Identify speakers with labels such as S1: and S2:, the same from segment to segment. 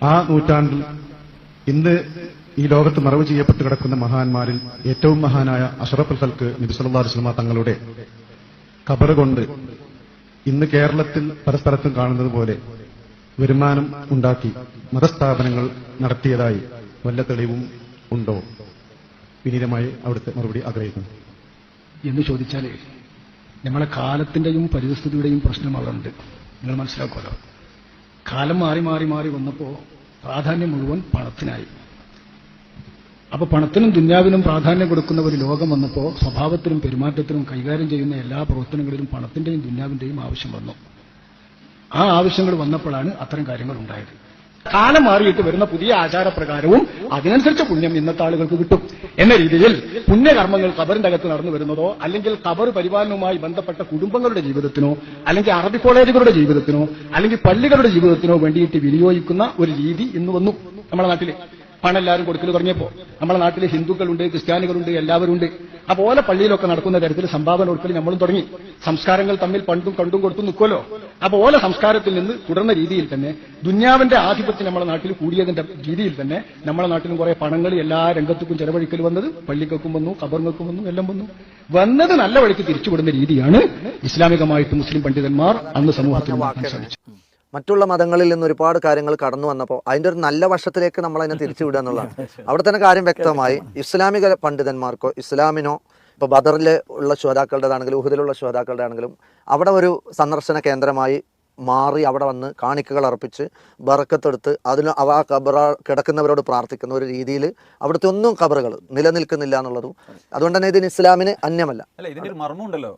S1: ആ നൂറ്റാണ്ടിൽ ഇന്ന് ഈ ലോകത്ത് മറവ് ചെയ്യപ്പെട്ട് കിടക്കുന്ന മഹാന്മാരിൽ ഏറ്റവും മഹാനായ അഷറഫുൽ ഹൽക്ക് നബി സല്ലല്ലാഹു അലൈഹി വസല്ലമ തങ്ങളുടെ കബറ് കൊണ്ട് ഇന്ന് കേരളത്തിൽ പരസ്പരത്തും കാണുന്നത് പോലെ വരുമാനം ഉണ്ടാക്കി മതസ്ഥാപനങ്ങൾ നടത്തിയതായി വല്ല തെളിവും ഉണ്ടോ? വിനീതമായി അവിടുത്തെ മറുപടി ആഗ്രഹിക്കുന്നു.
S2: എന്ന് ചോദിച്ചാലേ നമ്മളെ കാലത്തിന്റെയും പരിസ്ഥിതിയുടെയും പ്രശ്നം അവിടെ ഉണ്ട് നിങ്ങൾ മനസ്സിലാക്കുമല്ലോ. കാലം മാറി മാറി മാറി വന്നപ്പോൾ പ്രാധാന്യം മുഴുവൻ പണത്തിനായി. അപ്പൊ പണത്തിനും ദുന്യാവിനും പ്രാധാന്യം കൊടുക്കുന്ന ഒരു ലോകം വന്നപ്പോൾ സ്വഭാവത്തിനും പെരുമാറ്റത്തിനും കൈകാര്യം ചെയ്യുന്ന എല്ലാ പ്രവർത്തനങ്ങളിലും പണത്തിന്റെയും ദുന്യാവിന്റെയും ആവശ്യം വന്നു. ആ ആവശ്യങ്ങൾ വന്നപ്പോഴാണ് അത്തരം കാര്യങ്ങൾ ഉണ്ടായത്. കാലം മാറിയിട്ട് വരുന്ന പുതിയ ആചാരപ്രകാരവും അതിനനുസരിച്ച് പുണ്യം ഇന്നത്തെ ആളുകൾക്ക് കിട്ടും. എന്ന രീതിയിൽ പുണ്യകർമ്മങ്ങൾ കബറിന്റെ അകത്ത് നടന്നു വരുന്നതോ അല്ലെങ്കിൽ കബർ പരിപാലനവുമായി ബന്ധപ്പെട്ട കുടുംബങ്ങളുടെ ജീവിതത്തിനോ അല്ലെങ്കിൽ അറബി കോളേജുകളുടെ ജീവിതത്തിനോ അല്ലെങ്കിൽ പള്ളികളുടെ ജീവിതത്തിനോ വേണ്ടിയിട്ട് വിനിയോഗിക്കുന്ന ഒരു രീതി ഇന്ന് വന്നു നമ്മുടെ നാട്ടിൽ പണെല്ലാവരും കൊടുക്കൽ തുടങ്ങിയപ്പോൾ നമ്മുടെ നാട്ടിൽ ഹിന്ദുക്കളുണ്ട് ക്രിസ്ത്യാനികളുണ്ട് എല്ലാവരും ഉണ്ട് അപ്പൊ ഓല പള്ളിയിലൊക്കെ നടക്കുന്ന തരത്തിൽ സംഭാവന കൊടുക്കൽ നമ്മളും തുടങ്ങി. സംസ്കാരങ്ങൾ തമ്മിൽ പണ്ടും കണ്ടും കൊടുത്തു നിൽക്കുമല്ലോ അപ്പൊ ഓല സംസ്കാരത്തിൽ നിന്ന് തുടർന്ന രീതിയിൽ തന്നെ ദുന്യാവിന്റെ ആധിപത്യം നമ്മുടെ നാട്ടിൽ കൂടിയതിന്റെ രീതിയിൽ തന്നെ നമ്മുടെ നാട്ടിലും കുറെ പണങ്ങൾ എല്ലാ രംഗത്തുക്കും ചെലവഴിക്കൽ വന്നത് പള്ളികൾക്കും വന്നു കബറുകൾക്കും വന്നു എല്ലാം വന്നു. വന്നത് നല്ല വഴിക്ക് തിരിച്ചുവിടുന്ന രീതിയാണ് ഇസ്ലാമികമായിട്ട് മുസ്ലിം പണ്ഡിതന്മാർ അന്ന് സമൂഹത്തിൽ ശ്രമിച്ചു
S3: മറ്റുള്ള മതങ്ങളിൽ നിന്ന് ഒരുപാട് കാര്യങ്ങൾ കടന്നു വന്നപ്പോൾ അതിന്റെ ഒരു നല്ല വശത്തിലേക്ക് നമ്മൾ അതിനെ തിരിച്ചുവിടുക എന്നുള്ളതാണ്. അവിടെ തന്നെ കാര്യം വ്യക്തമായി. ഇസ്ലാമിക പണ്ഡിതന്മാർക്കോ ഇസ്ലാമിനോ ഇപ്പോൾ ബദറിൽ ഉള്ള ശ്രോതാക്കളുടേതാണെങ്കിലും ഉഹുദിലുള്ള ശ്രോതാക്കളുടെ ആണെങ്കിലും അവിടെ ഒരു സന്ദർശന കേന്ദ്രമായി മാറി അവിടെ വന്ന് കാണിക്കകൾ അർപ്പിച്ച് ബറക്കത്തെടുത്ത് അതിന് അവ ആ കബറ കിടക്കുന്നവരോട് പ്രാർത്ഥിക്കുന്ന ഒരു രീതിയിൽ അവിടുത്തെ ഒന്നും കബറുകൾ നിലനിൽക്കുന്നില്ല എന്നുള്ളതും അതുകൊണ്ട് തന്നെ ഇതിന് ഇസ്ലാമിന് അന്യമല്ല.
S4: അല്ല ഇതിന്റെ ഒരു മർമ്മമുണ്ടല്ലോ.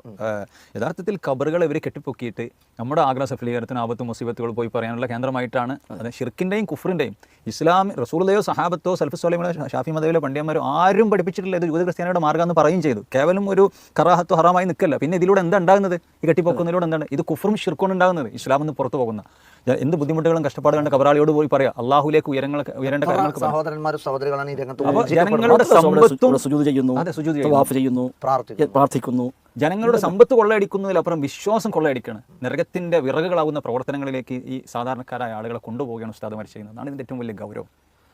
S4: യഥാർത്ഥത്തിൽ ഖബറുകൾ ഇവർ കെട്ടിപ്പൊക്കിയിട്ട് നമ്മുടെ ആഗ്രഹ സഫലീകരണത്തിന് ആപത്ത് മുസീബത്തുകൾ പോയി പറയാനുള്ള കേന്ദ്രമായിട്ടാണ് അത് ഷിർക്കിന്റെയും കുഫറിന്റെയും ഇസ്ലാം റസൂലയോ സഹാബത്തോ സൽഫ് സ്വലമോ ഷാഫി മതയിലോ പണ്ഡിയന്മാരോ ആരും പഠിപ്പിച്ചിട്ടില്ല. ഇത് ജൂത ക്രിസ്ത്യാനിയുടെ മാർഗം എന്ന് പറയുകയും ചെയ്തു. കേവലം ഒരു കറാഹത്തോ ഹറാമായി നിൽക്കല്ല. പിന്നെ ഇതിലൂടെ എന്താ ഉണ്ടാകുന്നത്? ഈ കെട്ടിപ്പൊക്കുന്നതിലൂടെ എന്താണ്? ഇത് കുഫറും ഷിർക്കും ഉണ്ടാകുന്നത് ഇസ്ലാം എന്ന് പുറത്തു പോകുന്ന. എന്ത് ബുദ്ധിമുട്ടുകളും കഷ്ടപ്പാട് കണ്ട് കബറാളിയോട് പോയി പറയാം അള്ളാഹുലേക്ക് ഉയരങ്ങൾ ഉയരേണ്ട കാര്യങ്ങൾക്ക്
S3: സഹോദരന്മാരും സഹോദരികളാണ് ഈ രംഗത്ത്
S4: ജനങ്ങളുടെ സമ്പത്തും
S5: സുജൂദ് ചെയ്യുന്നു
S4: ചെയ്യുന്നു.
S5: തവാഫ് ചെയ്യുന്നു പ്രാർത്ഥിക്കുന്നു.
S4: ജനങ്ങളുടെ സമ്പത്ത് കൊള്ളയടിക്കുന്നതിലപ്പുറം വിശ്വാസം കൊള്ളയടിക്കുകയാണ് നരകത്തിന്റെ വിറകുകളാവുന്ന പ്രവർത്തനങ്ങളിലേക്ക് ഈ സാധാരണക്കാരായ ആളുകളെ കൊണ്ടുപോവുകയാണ് ഉസ്താദ് ചെയ്യുന്നത് അതാണ് ഇതിന്റെ ഏറ്റവും വലിയ ഗൗരവം.